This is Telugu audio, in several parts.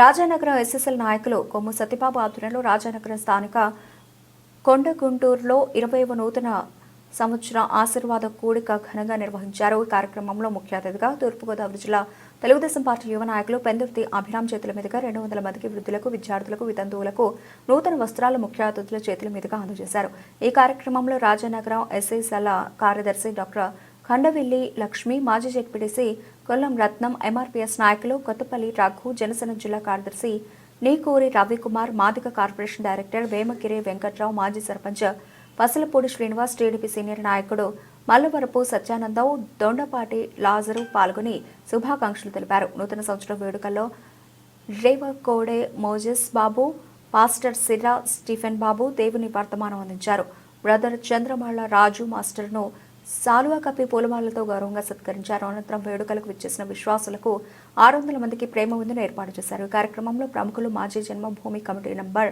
రాజానగరం ఎస్ఎస్ఎల్ నాయకులు కొమ్ము సత్యబాబు ఆధ్వర్యంలో రాజానగరం స్థానిక కొండగుంటూరులో ఇరవైవ నూతన సంవత్సర ఆశీర్వాద కూడిక ఘనంగా నిర్వహించారు. ఈ కార్యక్రమంలో ముఖ్య అతిథిగా తూర్పుగోదావరి జిల్లా తెలుగుదేశం పార్టీ యువ నాయకులు పెందుర్తి అభిరామ్ చేతుల మీదుగా రెండు వందల మందికి వృద్ధులకు విద్యార్థులకు వితంతువులకు నూతన వస్త్రాలు ముఖ్య అతిథుల చేతుల మీదుగా అందజేశారు. ఈ కార్యక్రమంలో రాజానగరం ఎస్ఐసల కార్యదర్శి డాక్టర్ ఖండవిల్లి లక్ష్మి మాజీ జెడ్పీటీసీ కొల్లం రత్నం ఎంఆర్పీఎస్ నాయకులు కొత్తపల్లి రఘు జనసేన జిల్లా కార్యదర్శి నీకూరి రవికుమార్ మాదిక కార్పొరేషన్ డైరెక్టర్ వేమగిరి వెంకట్రావు మాజీ సర్పంచ్ పసలపూడి శ్రీనివాస్ టీడీపీ సీనియర్ నాయకుడు మల్లవరపు సత్యానందం దొండపాటి లాజరు పాల్గొని శుభాకాంక్షలు తెలిపారు. నూతన సంవత్సర వేడుకల్లో Revakode Moses Babu pastor Sira Stephen Babu దేవుని వర్తమానం అందించారు. బ్రదర్ చంద్రమళ్ళ రాజు మాస్టర్ను సాలువా కప్పి పూలమాలతో గౌరవంగా సత్కరించారు. అనంతరం వేడుకలకు విచ్చేసిన విశ్వాసులకు ఆరు వందల మందికి ప్రేమ విందును ఏర్పాటు చేశారు. కార్యక్రమంలో ప్రముఖులు మాజీ జన్మభూమి కమిటీ నంబర్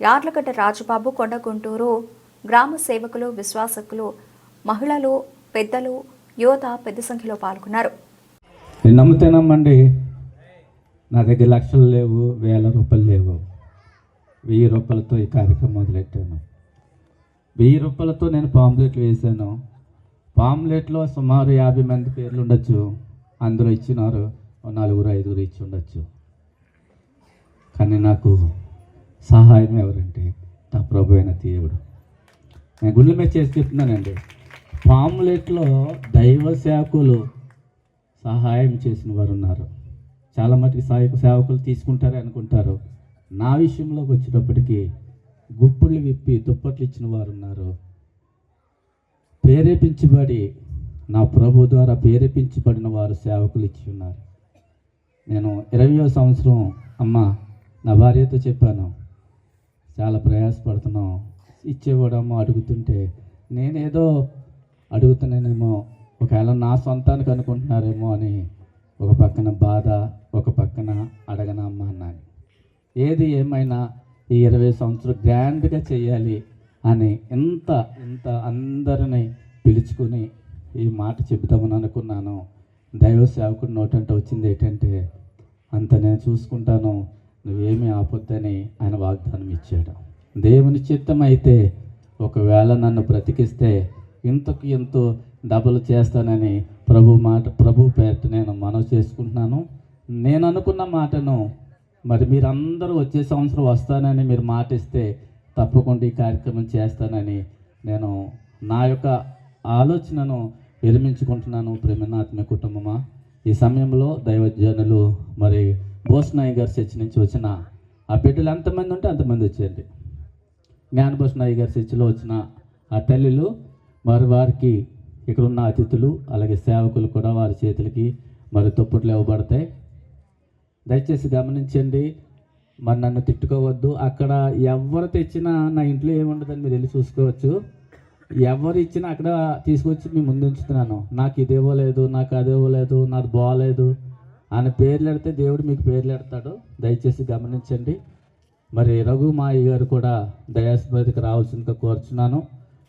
యార్లగడ్డ రాజుబాబు కొండ గుంటూరు గ్రామ సేవకులు విశ్వాసకులు మహిళలు పెద్దలు యువత పెద్ద సంఖ్యలో పాల్గొన్నారు. నేను నమ్మితే నా దగ్గర లక్షలు లేవు వేల రూపాయలు లేవు. వెయ్యి రూపాయలతో ఈ కార్యక్రమం మొదలెట్టాను. వెయ్యి రూపాయలతో నేను పాంప్లెట్లు వేశాను పాంప్లెట్లో సుమారు యాభై మంది పేర్లు ఉండొచ్చు అందరూ ఇచ్చినారు. ఓ నలుగురు ఐదుగురు ఇచ్చి ఉండొచ్చు కానీ నాకు సహాయం ఎవరంటే నా ప్రభు అయిన దేవుడు. నేను గుండెల మీద చేసి చెప్తున్నానండి. పాములెట్లో దైవ సేవకులు సహాయం చేసిన వారు ఉన్నారు చాలా మటుకు సహాయక సేవకులు తీసుకుంటారే అనుకుంటారు. నా విషయంలోకి వచ్చేటప్పటికి గుప్పుళ్ళు విప్పి దుప్పట్లు ఇచ్చిన వారు ఉన్నారు ప్రేరేపించబడి నా ప్రభు ద్వారా ప్రేరేపించబడిన వారు సేవకులు ఇచ్చి ఉన్నారు. నేను ఇరవయో సంవత్సరం అమ్మ నా భార్యతో చెప్పాను. చాలా ప్రయాసపడుతున్నాం. ఇచ్చేవాడమ్మో అడుగుతుంటే నేనేదో అడుగుతున్నానేమో ఒకవేళ నా సొంతానికి అనుకుంటున్నారేమో అని ఒక పక్కన బాధ ఒక పక్కన అడగనా అమ్మ అన్నాను. ఏది ఏమైనా ఈ ఇరవై సంవత్సరం గ్రాండ్గా చేయాలి అని ఇంత ఇంత అందరిని పిలుచుకుని ఈ మాట చెబుతామని అనుకున్నాను. దైవ సేవకుడు నోటంటే వచ్చింది ఏంటంటే అంత నేను చూసుకుంటాను నువ్వేమీ ఆపొద్దని ఆయన వాగ్దానం ఇచ్చాడు. దేవుని చిత్తం అయితే ఒకవేళ నన్ను బ్రతికిస్తే ఇంతకు ఎంతో డబుల్ చేస్తానని ప్రభు మాట ప్రభు పేరిట నేను మనవి చేసుకుంటున్నాను. నేను అనుకున్న మాటను మరి మీరందరూ వచ్చే సంవత్సరం వస్తానని మీరు మాట ఇస్తే తప్పకుండా ఈ కార్యక్రమం చేస్తానని నేను నా యొక్క ఆలోచనను విరమించుకుంటున్నాను ప్రేమనాత్మ కుటుంబమా. ఈ సమయంలో దైవజనులు మరి బోస్నాయ్ గారి చర్చ నుంచి వచ్చిన ఆ బిడ్డలు ఎంతమంది ఉంటే అంతమంది వచ్చేయండి. జ్ఞానభూషణయ్య గారి చర్చిలో వచ్చిన ఆ తల్లిలు మరి వారికి ఇక్కడ ఉన్న అతిథులు అలాగే సేవకులు కూడా వారి చేతులకి మరి తొప్పట్లు ఇవ్వబడతాయి దయచేసి గమనించండి మరి నన్ను తిట్టుకోవద్దు. అక్కడ ఎవరు తెచ్చినా నా ఇంట్లో ఏముండదని మీరు వెళ్ళి చూసుకోవచ్చు. ఎవరు ఇచ్చినా అక్కడ తీసుకొచ్చి మీ ముందు ఉంచుతున్నాను. నాకు ఇది ఇవ్వలేదు నాకు అది ఇవ్వలేదు నాది బాగలేదు ఆయన పేర్లు ఎడితే దేవుడు మీకు పేర్లు పెడతాడు. దయచేసి గమనించండి. మరి రఘుమాయి గారు కూడా దయాస్పతికి రావాల్సిందిగా కోరుచున్నాను.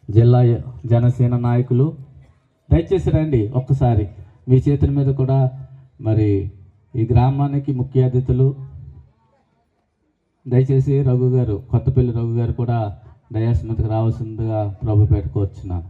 జిల్లా జనసేన నాయకులు దయచేసి రండి ఒక్కసారి. మీ చేతుల మీద కూడా మరి ఈ గ్రామానికి ముఖ్య అతిథులు దయచేసి రఘు గారు కొత్తపల్లి రఘు గారు కూడా దయాస్ రావాల్సిందిగా ప్రభు పెట్టుకోవచ్చున్నాను